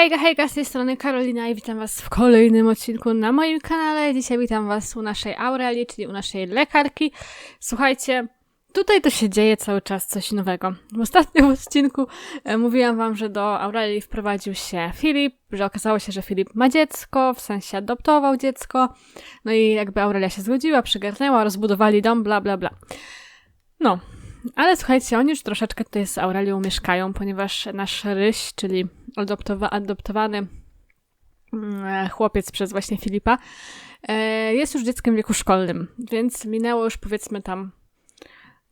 Hejka, hejka, z tej strony Karolina i witam was w kolejnym odcinku na moim kanale. Dzisiaj witam was u naszej Aurelii, czyli u naszej lekarki. Słuchajcie, tutaj to się dzieje cały czas coś nowego. W ostatnim odcinku e, mówiłam wam, że do Aurelii wprowadził się Filip, że okazało się, że Filip ma dziecko, w sensie adoptował dziecko. No i jakby Aurelia się zgodziła, przygarnęła, rozbudowali dom, bla bla bla. No, ale słuchajcie, oni już troszeczkę tutaj z Aurelią mieszkają, ponieważ nasz Ryś, czyli adoptowa adoptowany mm, chłopiec przez właśnie Filipa, e, jest już dzieckiem w wieku szkolnym, więc minęło już powiedzmy tam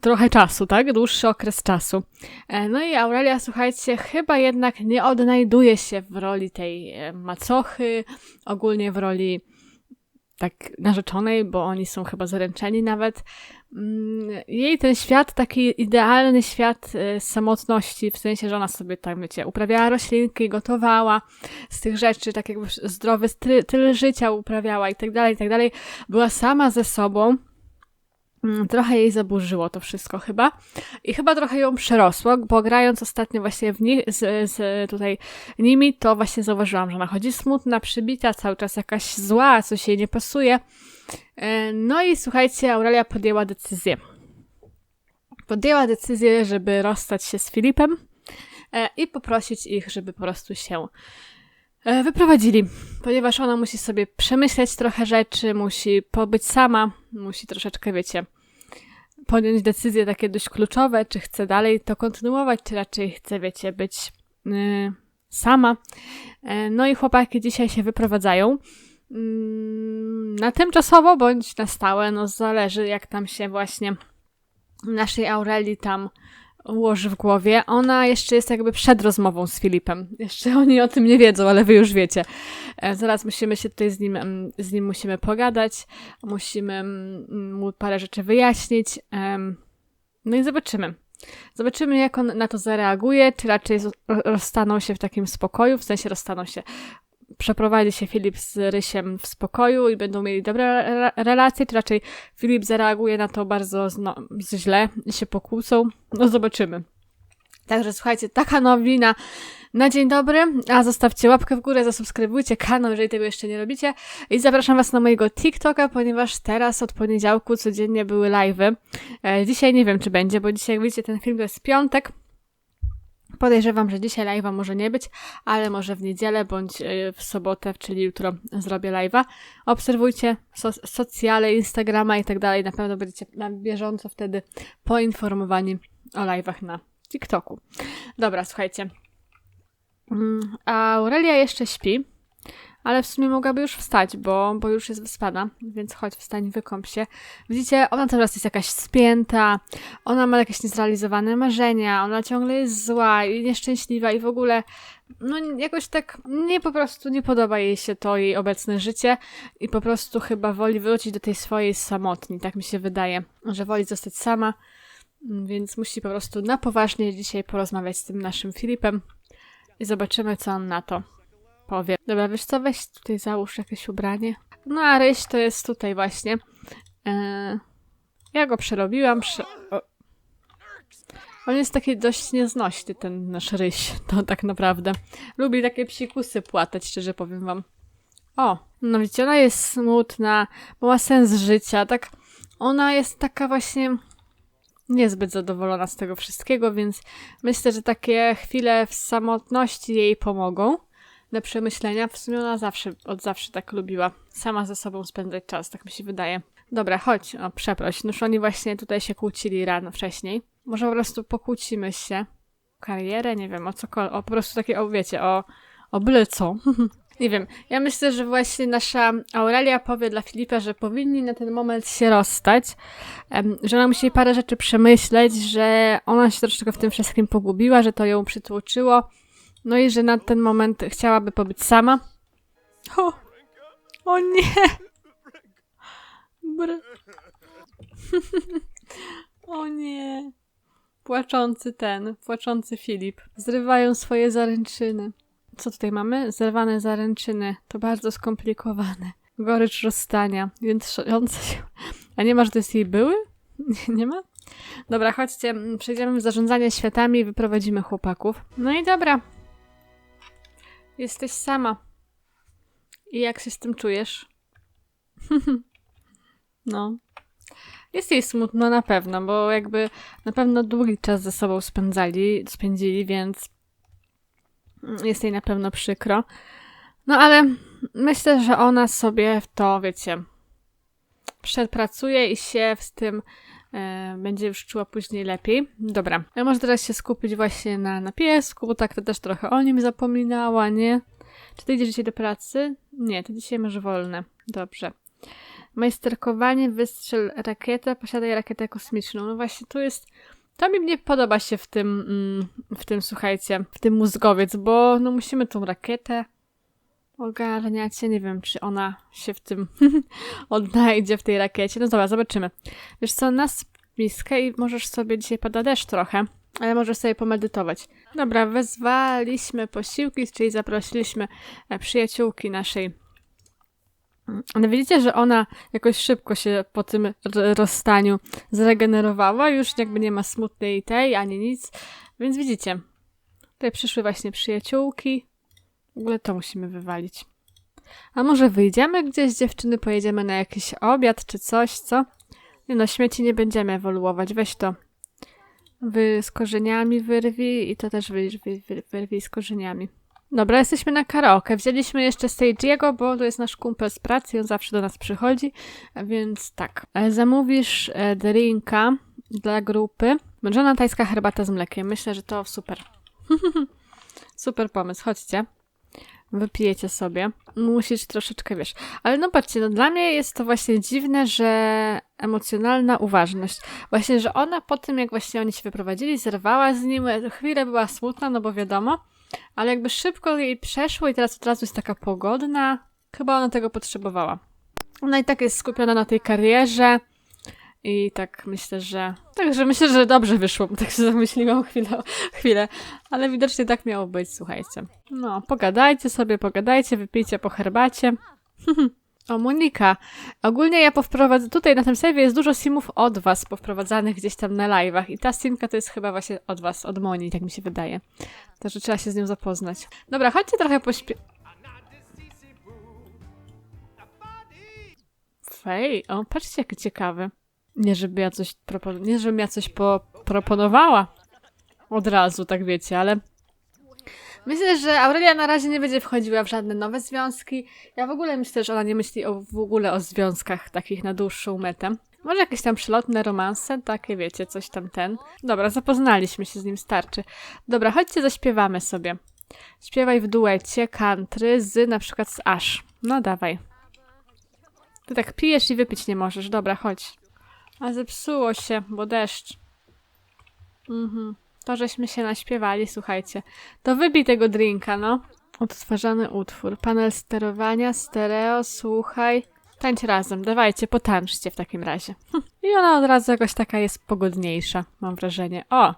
trochę czasu, tak? Dłuższy okres czasu. E, No i Aurelia, słuchajcie, chyba jednak nie odnajduje się w roli tej e, macochy, ogólnie w roli tak narzeczonej, bo oni są chyba zaręczeni nawet. Mm, Jej ten świat, taki idealny świat e, samotności, w sensie, że ona sobie tam, wiecie, uprawiała roślinki, gotowała z tych rzeczy, tak jakby zdrowy styl życia uprawiała i tak dalej, i tak dalej. Była sama ze sobą. Mm, Trochę jej zaburzyło to wszystko chyba. I chyba trochę ją przerosło, bo grając ostatnio właśnie w ni- z, z tutaj nimi, to właśnie zauważyłam, że ona chodzi smutna, przybita, cały czas jakaś zła, coś jej nie pasuje. E, No i słuchajcie, Aurelia podjęła decyzję. Podjęła decyzję, żeby rozstać się z Filipem e, i poprosić ich, żeby po prostu się e, wyprowadzili, ponieważ ona musi sobie przemyśleć trochę rzeczy, musi pobyć sama, musi troszeczkę, wiecie, podjąć decyzje takie dość kluczowe, czy chce dalej to kontynuować, czy raczej chce, wiecie, być y, sama. No i chłopaki dzisiaj się wyprowadzają. Mm, Na tymczasowo bądź na stałe, no zależy jak tam się właśnie naszej Aurelii tam ułoży w głowie. Ona jeszcze jest jakby przed rozmową z Filipem. Jeszcze oni o tym nie wiedzą, ale wy już wiecie. E, Zaraz musimy się tutaj z nim, mm, z nim musimy pogadać, musimy mm, mu parę rzeczy wyjaśnić. No i zobaczymy. Zobaczymy, jak on na to zareaguje, czy raczej rozstaną się w takim spokoju, w sensie rozstaną się. Przeprowadzi się Filip z Rysiem w spokoju i będą mieli dobre re- relacje, czy raczej Filip zareaguje na to bardzo zno- źle i się pokłócą. No zobaczymy. Także słuchajcie, taka nowina na dzień dobry, a zostawcie łapkę w górę, zasubskrybujcie kanał, jeżeli tego jeszcze nie robicie i zapraszam was na mojego TikToka, ponieważ teraz od poniedziałku codziennie były live'y. E, dzisiaj nie wiem, czy będzie, bo dzisiaj, jak widzicie, ten film to jest piątek. Podejrzewam, że dzisiaj live'a może nie być, ale może w niedzielę bądź e, w sobotę, czyli jutro zrobię live'a. Obserwujcie so socjale, Instagrama i tak dalej. Na pewno będziecie na bieżąco wtedy poinformowani o live'ach na TikToku. Dobra, słuchajcie. Mm, Aurelia jeszcze śpi, ale w sumie mogłaby już wstać, bo, bo już jest wyspana, więc chodź, wstań, wykąp się. Widzicie, ona teraz jest jakaś spięta, ona ma jakieś niezrealizowane marzenia, ona ciągle jest zła i nieszczęśliwa i w ogóle, no jakoś tak nie po prostu nie podoba jej się to jej obecne życie i po prostu chyba woli wrócić do tej swojej samotni, tak mi się wydaje, że woli zostać sama, więc musi po prostu na poważnie dzisiaj porozmawiać z tym naszym Filipem i zobaczymy, co on na to Dobra, wiesz co, weź tutaj załóż jakieś ubranie. No a ryś to jest tutaj właśnie. Eee, ja go przerobiłam. Prze... On jest taki dość nieznośny, ten nasz ryś, to tak naprawdę. Lubi takie psikusy płatać, szczerze powiem wam. O, no widzicie, ona jest smutna, ma sens życia, tak... Ona jest taka właśnie niezbyt zadowolona z tego wszystkiego, więc myślę, że takie chwile w samotności jej pomogą na przemyślenia. W sumie ona zawsze, od zawsze tak lubiła sama ze sobą spędzać czas, tak mi się wydaje. Dobra, chodź, o, przeproś. Noż oni właśnie tutaj się kłócili rano wcześniej. Może po prostu pokłócimy się. O karierę, nie wiem, o cokolwiek, o po prostu takie, o wiecie, o, o byle co. nie wiem, ja myślę, że właśnie nasza Aurelia powie dla Filipa, że powinni na ten moment się rozstać, że ona musi parę rzeczy przemyśleć, że ona się troszeczkę w tym wszystkim pogubiła, że to ją przytłoczyło, no i że na ten moment chciałaby pobyć sama. O, o nie! Br. o nie! Płaczący ten, płaczący Filip. Zrywają swoje zaręczyny. Co tutaj mamy? Zerwane zaręczyny. To bardzo skomplikowane. Gorycz rozstania, więc szojące się. A nie ma, że to jest jej były? Nie, nie ma? Dobra, chodźcie, przejdziemy w zarządzanie światami i wyprowadzimy chłopaków. No i dobra. Jesteś sama. I jak się z tym czujesz? no. Jest jej smutno na pewno, bo jakby na pewno długi czas ze sobą spędzali, spędzili, więc jest jej na pewno przykro. No ale myślę, że ona sobie w to, wiecie, przepracuje i się z tym będzie już czuła później lepiej. Dobra, ja może teraz się skupić właśnie na, na piesku, bo tak to też trochę o nim zapominała, nie? Czy ty idziesz dzisiaj do pracy? Nie, ty dzisiaj masz wolne. Dobrze. Majsterkowanie, wystrzel rakietę, posiadaj rakietę kosmiczną. No właśnie, tu jest... To mi nie podoba się w tym, mm, w tym, słuchajcie, w tym mózgowiec, bo no musimy tą rakietę ogarniać. Ja nie wiem, czy ona się w tym odnajdzie, w tej rakiecie. No dobra, zobaczymy. Wiesz co, nas miskę i możesz sobie dzisiaj pada deszcz trochę, ale możesz sobie pomedytować. Dobra, wezwaliśmy posiłki, czyli zaprosiliśmy e, przyjaciółki naszej ale widzicie, że ona jakoś szybko się po tym rozstaniu zregenerowała, już jakby nie ma smutnej tej ani nic, więc widzicie, tutaj przyszły właśnie przyjaciółki, w ogóle to musimy wywalić. A może wyjdziemy gdzieś, dziewczyny, pojedziemy na jakiś obiad czy coś, co? Nie no, śmieci nie będziemy ewoluować, weź to. Wy z korzeniami wyrwij i to też wy, wy, wy, wyrwij z korzeniami. Dobra, jesteśmy na karaoke. Wzięliśmy jeszcze Stage'ego, bo to jest nasz kumpel z pracy, on zawsze do nas przychodzi, więc tak. E, Zamówisz e, drinka dla grupy. Mężona tajska herbata z mlekiem. Myślę, że to super. super pomysł, chodźcie. Wypijecie sobie. Musisz troszeczkę, wiesz. Ale no patrzcie, no dla mnie jest to właśnie dziwne, że emocjonalna uważność. Właśnie, że ona po tym, jak właśnie oni się wyprowadzili, zerwała z nim. Chwilę była smutna, no bo wiadomo. Ale jakby szybko jej przeszło i teraz od razu jest taka pogodna. Chyba ona tego potrzebowała. Ona i tak jest skupiona na tej karierze. I tak myślę, że. Także myślę, że dobrze wyszło, tak się zamyśliłam chwilę, chwilę. Ale widocznie tak miało być, słuchajcie. No, pogadajcie sobie, pogadajcie, wypijcie po herbacie. o, Monika. Ogólnie ja powprowadzę. Tutaj na tym serwie jest dużo simów od was powprowadzanych gdzieś tam na live'ach. I ta simka to jest chyba właśnie od was, od Moni, tak mi się wydaje. Także trzeba się z nią zapoznać. Dobra, chodźcie trochę pośpie... Fej, o, patrzcie jaki ciekawy. Nie, żeby ja coś. Nie, żebym ja coś poproponowała. Od razu, tak wiecie, ale... Myślę, że Aurelia na razie nie będzie wchodziła w żadne nowe związki. Ja w ogóle myślę, że ona nie myśli o, w ogóle o związkach takich na dłuższą metę. Może jakieś tam przelotne romanse, takie wiecie, coś tam ten. Dobra, zapoznaliśmy się z nim, starczy. Dobra, chodźcie, zaśpiewamy sobie. Śpiewaj w duecie country z na przykład z Ash. No dawaj. Ty tak pijesz i wypić nie możesz. Dobra, chodź. A zepsuło się, bo deszcz. Mhm. To żeśmy się naśpiewali, słuchajcie. To wybij tego drinka, no. Odtwarzany utwór. Panel sterowania, stereo, słuchaj. Tańcz razem, dawajcie, potańczcie w takim razie. I ona od razu jakoś taka jest pogodniejsza, mam wrażenie. O!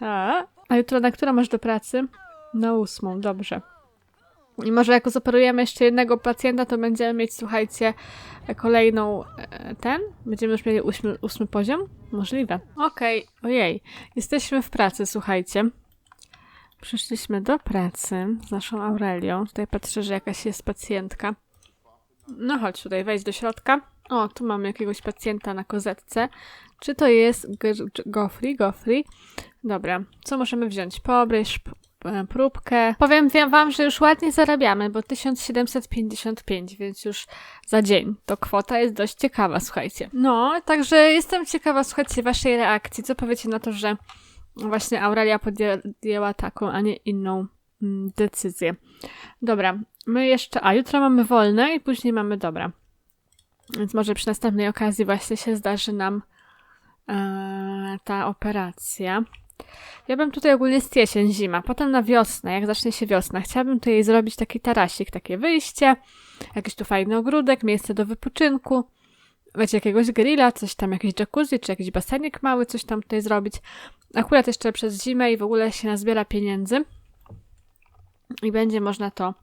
A jutro na którą masz do pracy? Na ósmą, dobrze. I może jak zoperujemy jeszcze jednego pacjenta, to będziemy mieć, słuchajcie, kolejną e, ten? Będziemy już mieli ósmy, ósmy poziom? Możliwe. Okej, okay. ojej. Jesteśmy w pracy, słuchajcie. Przyszliśmy do pracy z naszą Aurelią. Tutaj patrzę, że jakaś jest pacjentka. No chodź tutaj, wejdź do środka. O, tu mamy jakiegoś pacjenta na kozetce. Czy to jest Gofri? Gofri? Dobra, co możemy wziąć? Pobryż, próbkę. Powiem wam, że już ładnie zarabiamy, bo 1755, więc już za dzień. To kwota jest dość ciekawa, słuchajcie. No, także jestem ciekawa, słuchajcie, waszej reakcji. Co powiecie na to, że właśnie Aurelia podjęła taką, a nie inną mm, decyzję. Dobra, my jeszcze, a jutro mamy wolne i później mamy, dobra. Więc może przy następnej okazji właśnie się zdarzy nam e, ta operacja. Ja bym tutaj ogólnie jest jesień, zima, potem na wiosnę, jak zacznie się wiosna, chciałabym tutaj zrobić taki tarasik, takie wyjście, jakiś tu fajny ogródek, miejsce do wypoczynku, wiecie, jakiegoś grilla, coś tam, jakiś jacuzzi, czy jakiś basenik mały, coś tam tutaj zrobić. Akurat jeszcze przez zimę i w ogóle się nazbiera pieniędzy i będzie można to,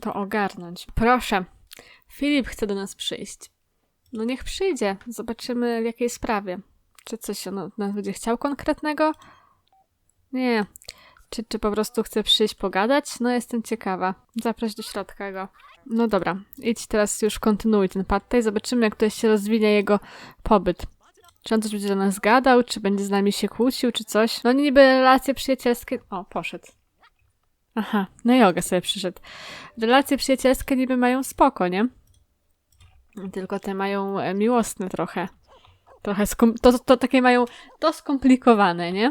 to ogarnąć. Proszę, Filip chce do nas przyjść. No niech przyjdzie, zobaczymy w jakiej sprawie. Czy coś on nas będzie chciał konkretnego? Nie. Czy, czy po prostu chce przyjść pogadać? No jestem ciekawa. Zaprać do środka go. No dobra, idź teraz już kontynuuj ten pad tutaj. Zobaczymy, jak tutaj się rozwinie jego pobyt. Czy on coś będzie do nas gadał, czy będzie z nami się kłócił, czy coś. No niby relacje przyjacielskie... O, poszedł. Aha, na jogę sobie przyszedł. Relacje przyjacielskie niby mają spoko, nie? Tylko te mają e, miłosne trochę. Trochę skom- to, to takie mają to skomplikowane, nie?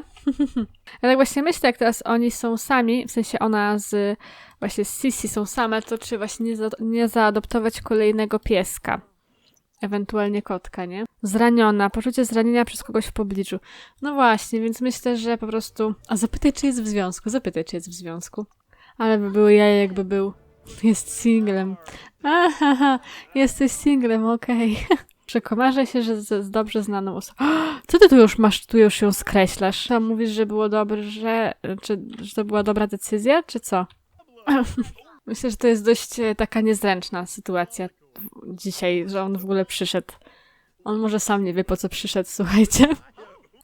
ja tak właśnie myślę, jak teraz oni są sami, w sensie ona z właśnie z Sisi są same, to czy właśnie nie, za- nie zaadoptować kolejnego pieska? Ewentualnie kotka, nie? Zraniona, poczucie zranienia przez kogoś w pobliżu. No właśnie, więc myślę, że po prostu. A zapytaj, czy jest w związku. Zapytaj, czy jest w związku. Ale by były jaja, jakby był. Jest singlem. Aha, jesteś singlem, okej. Przekomarzę się, że z, z dobrze znaną osobą. Co ty tu już masz, tu już ją skreślasz? Tam mówisz, że było dobrze, czy, że to była dobra decyzja, czy co? Myślę, że to jest dość e, taka niezręczna sytuacja dzisiaj, że on w ogóle przyszedł. On może sam nie wie, po co przyszedł, słuchajcie.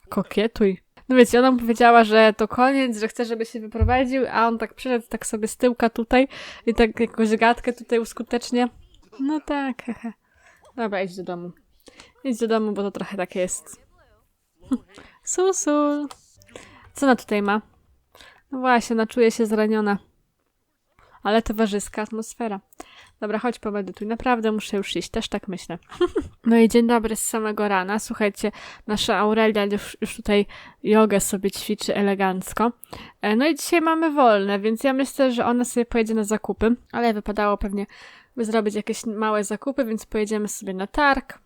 Kokietuj. No wiecie, ona mu powiedziała, że to koniec, że chce, żeby się wyprowadził, a on tak przyszedł tak sobie z tyłka tutaj i tak jakąś gadkę tutaj uskutecznie. No tak, hehe. Dobra, idź do domu. Idź do domu, bo to trochę takie jest. Susu. Co ona tutaj ma? No właśnie, ona czuje się zraniona. Ale towarzyska atmosfera. Dobra, chodź pomedytuj. Naprawdę muszę już iść, też tak myślę. No i dzień dobry z samego rana. Słuchajcie, nasza Aurelia już, już tutaj jogę sobie ćwiczy elegancko. E, No i dzisiaj mamy wolne, więc ja myślę, że ona sobie pojedzie na zakupy, ale wypadało pewnie by zrobić jakieś małe zakupy, więc pojedziemy sobie na targ,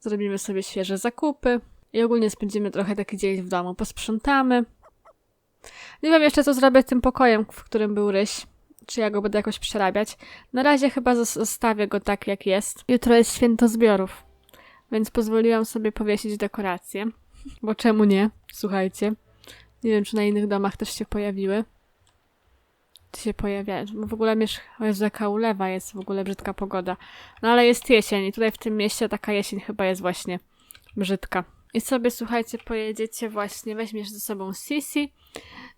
zrobimy sobie świeże zakupy i ogólnie spędzimy trochę taki dzień w domu. Posprzątamy. Nie wiem jeszcze, co zrobię z tym pokojem, w którym był ryś czy ja go będę jakoś przerabiać. Na razie chyba zos- zostawię go tak, jak jest. Jutro jest święto zbiorów, więc pozwoliłam sobie powiesić dekoracje. Bo czemu nie? Słuchajcie. Nie wiem, czy na innych domach też się pojawiły. Się pojawiają? Bo w ogóle miesz... O Jezu, jaka ulewa jest, w ogóle brzydka pogoda. No ale jest jesień i tutaj w tym mieście taka jesień chyba jest właśnie brzydka. I sobie, słuchajcie, pojedziecie właśnie, weźmiesz ze sobą Sisi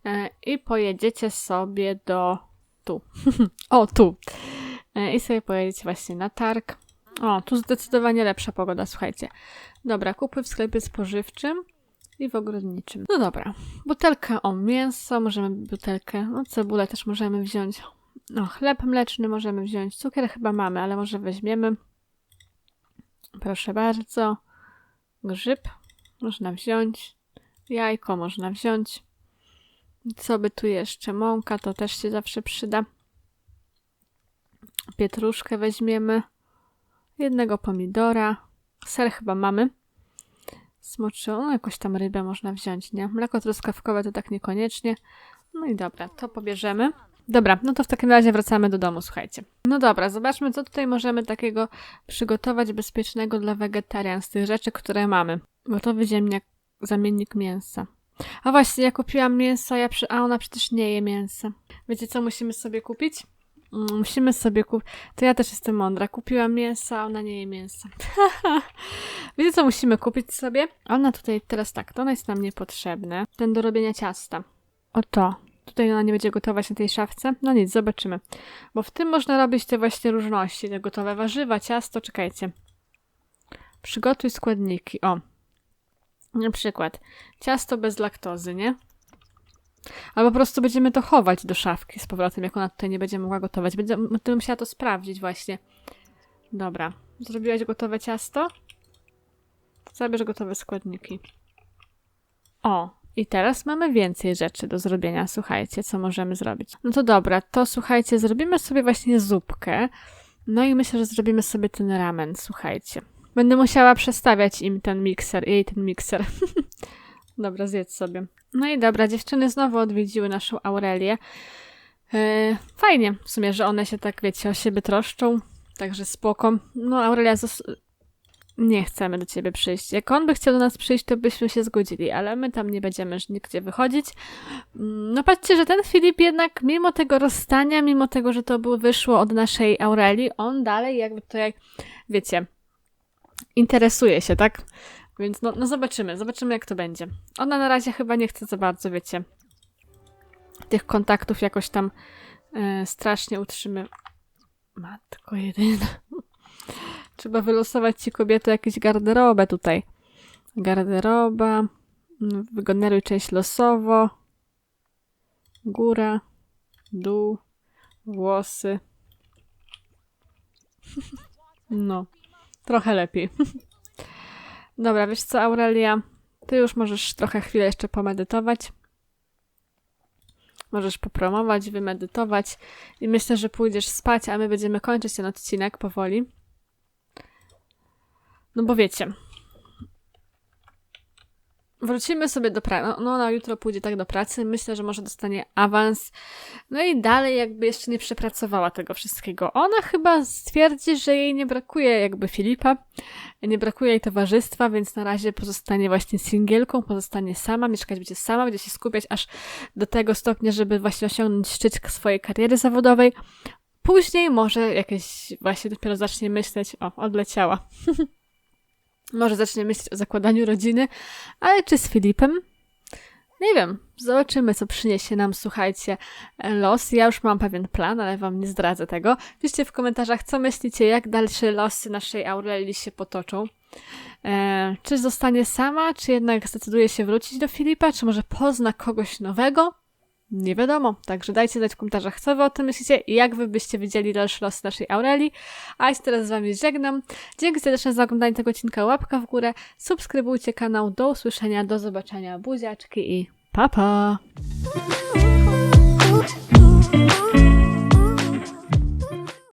e, i pojedziecie sobie do tu. o, tu. E, I sobie pojedziecie właśnie na targ. O, tu zdecydowanie lepsza pogoda, słuchajcie. Dobra, kupy w sklepie spożywczym i w ogrodniczym. No dobra. Butelkę o mięso, możemy butelkę, no cebulę też możemy wziąć. No, chleb mleczny możemy wziąć. Cukier chyba mamy, ale może weźmiemy. Proszę bardzo. Grzyb można wziąć. Jajko można wziąć. Co by tu jeszcze? Mąka to też się zawsze przyda. Pietruszkę weźmiemy. Jednego pomidora. Ser chyba mamy. Smoczy, no jakąś tam rybę można wziąć, nie? Mleko truskawkowe to tak niekoniecznie. No i dobra, to pobierzemy. Dobra, no to w takim razie wracamy do domu, słuchajcie. No dobra, zobaczmy, co tutaj możemy takiego przygotować bezpiecznego dla wegetarian z tych rzeczy, które mamy. Gotowy ziemniak, zamiennik mięsa. A właśnie, ja kupiłam mięso, ja a ona przecież nie je mięsa. Wiecie, co musimy sobie kupić? Mm, Musimy sobie kupić. To ja też jestem mądra. Kupiłam mięso, a ona nie je mięsa. Wiecie, co musimy kupić sobie? Ona tutaj teraz tak, to ona jest nam niepotrzebne. Ten do robienia ciasta. Oto. Tutaj ona nie będzie gotować na tej szafce. No nic, zobaczymy. Bo w tym można robić te właśnie różności. Te gotowe warzywa, ciasto. Czekajcie. Przygotuj składniki. O, na przykład ciasto bez laktozy, nie? Albo po prostu będziemy to chować do szafki z powrotem, jak ona tutaj nie będzie mogła gotować. Będę, musiała to sprawdzić właśnie. Dobra. Zrobiłaś gotowe ciasto? Zabierz gotowe składniki. O, i teraz mamy więcej rzeczy do zrobienia. Słuchajcie, co możemy zrobić. No to dobra, to słuchajcie, zrobimy sobie właśnie zupkę. No i myślę, że zrobimy sobie ten ramen, słuchajcie. Będę musiała przestawiać im ten mikser, jej ten mikser. dobra, zjedz sobie. No i dobra, dziewczyny znowu odwiedziły naszą Aurelię. E, fajnie w sumie, że one się tak, wiecie, o siebie troszczą. Także spoko. No, Aurelia, zos- nie chcemy do ciebie przyjść. Jak on by chciał do nas przyjść, to byśmy się zgodzili, ale my tam nie będziemy nigdzie wychodzić. Mm, No patrzcie, że ten Filip jednak, mimo tego rozstania, mimo tego, że to było, wyszło od naszej Aurelii, on dalej jakby to jak, wiecie, interesuje się, tak? Więc no, no zobaczymy, zobaczymy jak to będzie. Ona na razie chyba nie chce za bardzo, wiecie, tych kontaktów jakoś tam e, strasznie utrzymy. Matko jedyna. Trzeba wylosować ci kobiety jakieś garderobę tutaj. Garderoba. mm, Wygeneruj część losowo. Góra. Dół. Włosy. No. Trochę lepiej. Dobra, wiesz co, Aurelia? Ty już możesz trochę chwilę jeszcze pomedytować. Możesz popromować, wymedytować i myślę, że pójdziesz spać, a my będziemy kończyć ten odcinek powoli. No bo wiecie. Wrócimy sobie do pracy. No, no, ona jutro pójdzie tak do pracy. Myślę, że może dostanie awans. No i dalej jakby jeszcze nie przepracowała tego wszystkiego. Ona chyba stwierdzi, że jej nie brakuje jakby Filipa. Nie brakuje jej towarzystwa, więc na razie pozostanie właśnie singielką, pozostanie sama, mieszkać będzie sama, będzie się skupiać aż do tego stopnia, żeby właśnie osiągnąć szczyt swojej kariery zawodowej. Później może jakieś właśnie dopiero zacznie myśleć, o, odleciała. może zacznie myśleć o zakładaniu rodziny, ale czy z Filipem? Nie wiem, zobaczymy, co przyniesie nam, słuchajcie, los. Ja już mam pewien plan, ale wam nie zdradzę tego. Piszcie w komentarzach, co myślicie, jak dalsze losy naszej Aurelii się potoczą. E, czy zostanie sama, czy jednak zdecyduje się wrócić do Filipa, czy może pozna kogoś nowego? Nie wiadomo, także dajcie znać w komentarzach, co wy o tym myślicie i jak wy byście widzieli dalsze losy naszej Aurelii. A ja się teraz z wami żegnam. Dzięki serdecznie za oglądanie tego odcinka, łapka w górę, subskrybujcie kanał, do usłyszenia, do zobaczenia, buziaczki i pa pa!